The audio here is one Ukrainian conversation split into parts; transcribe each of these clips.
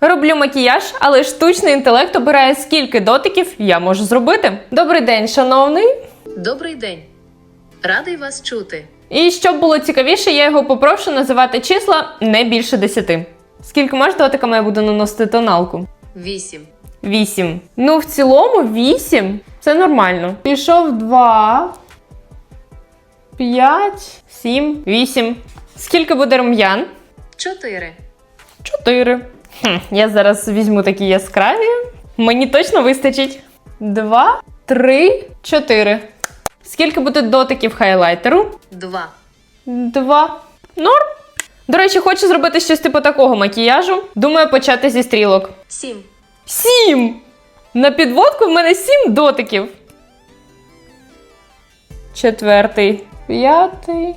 Роблю макіяж, але штучний інтелект обирає, скільки дотиків я можу зробити. Добрий день, шановний. Добрий день. Радий вас чути. І щоб було цікавіше, я його попрошу називати числа не більше 10. Скількома ж дотиками я буду наносити тоналку? Вісім. 8. Ну, в цілому 8 це нормально. Пішов 2, 5, 7, 8. Скільки буде рум'ян? Чотири. 4. Хм, я зараз візьму такі яскраві. Мені точно вистачить. 2, 3, 4. Скільки буде дотиків хайлайтеру? Два. 2. Норм. До речі, хочу зробити щось типу такого макіяжу. Думаю, почати зі стрілок. Сім. Сім! На підводку в мене сім дотиків. Четвертий, п'ятий,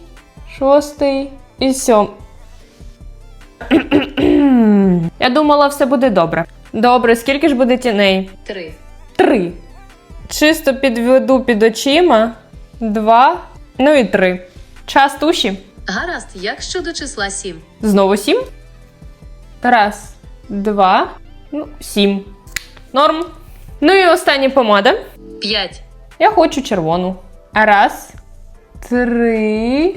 шостий і сьом. Я думала, все буде добре. Добре, скільки ж буде тіней? Три. Три. Чисто підведу під очима. Два. Ну і три. Час туші. Гаразд, як щодо числа сім? Знову сім. Раз, два, ну, сім. Норм. Ну і остання помада. П'ять. Я хочу червону. Раз, три,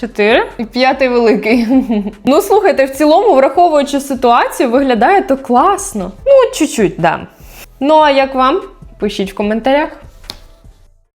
чотири. І п'ятий великий. ну, слухайте, в цілому, враховуючи ситуацію, виглядає то класно. Ну, чуть-чуть, да. Ну, а як вам? Пишіть в коментарях.